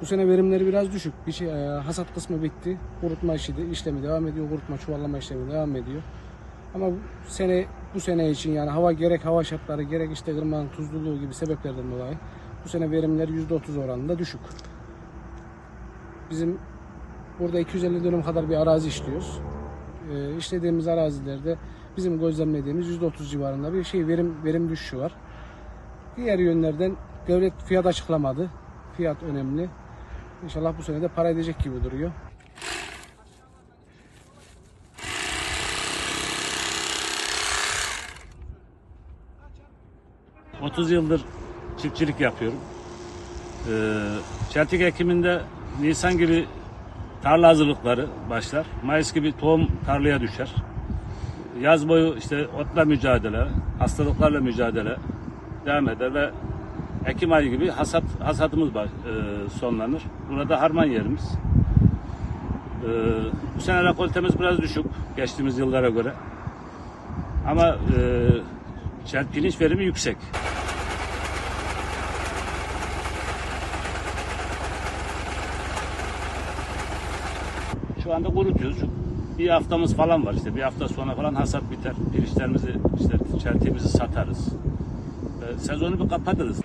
Bu sene verimleri biraz düşük. Bir şey, e, hasat kısmı bitti. Kurutma işi de, işlemi devam ediyor. Kurutma, çuvallama işlemi devam ediyor. Ama bu sene bu sene için yani hava gerek hava şartları gerek işte ırmağın tuzluluğu gibi sebeplerden dolayı bu sene verimler %30 oranında düşük. Bizim burada 250 dönüm kadar bir arazi işliyoruz. Ee, işlediğimiz arazilerde bizim gözlemlediğimiz %30 civarında bir şey verim verim düşüşü var. Diğer yönlerden devlet fiyat açıklamadı. Fiyat önemli. İnşallah bu sene de para edecek gibi duruyor. Hı. 30 yıldır çiftçilik yapıyorum. Ee, çeltik ekiminde Nisan gibi tarla hazırlıkları başlar. Mayıs gibi tohum tarlaya düşer. Yaz boyu işte otla mücadele, hastalıklarla mücadele devam eder ve Ekim ayı gibi hasat hasatımız baş- e, sonlanır. Burada harman yerimiz. Ee, bu sene rekoltemiz biraz düşük geçtiğimiz yıllara göre. Ama e, pirinç verimi yüksek. Şu anda kurutuyoruz. Bir haftamız falan var işte. Bir hafta sonra falan hasat biter. Pirinçlerimizi işte çeltiğimizi satarız. Ee, sezonu bir kapatırız.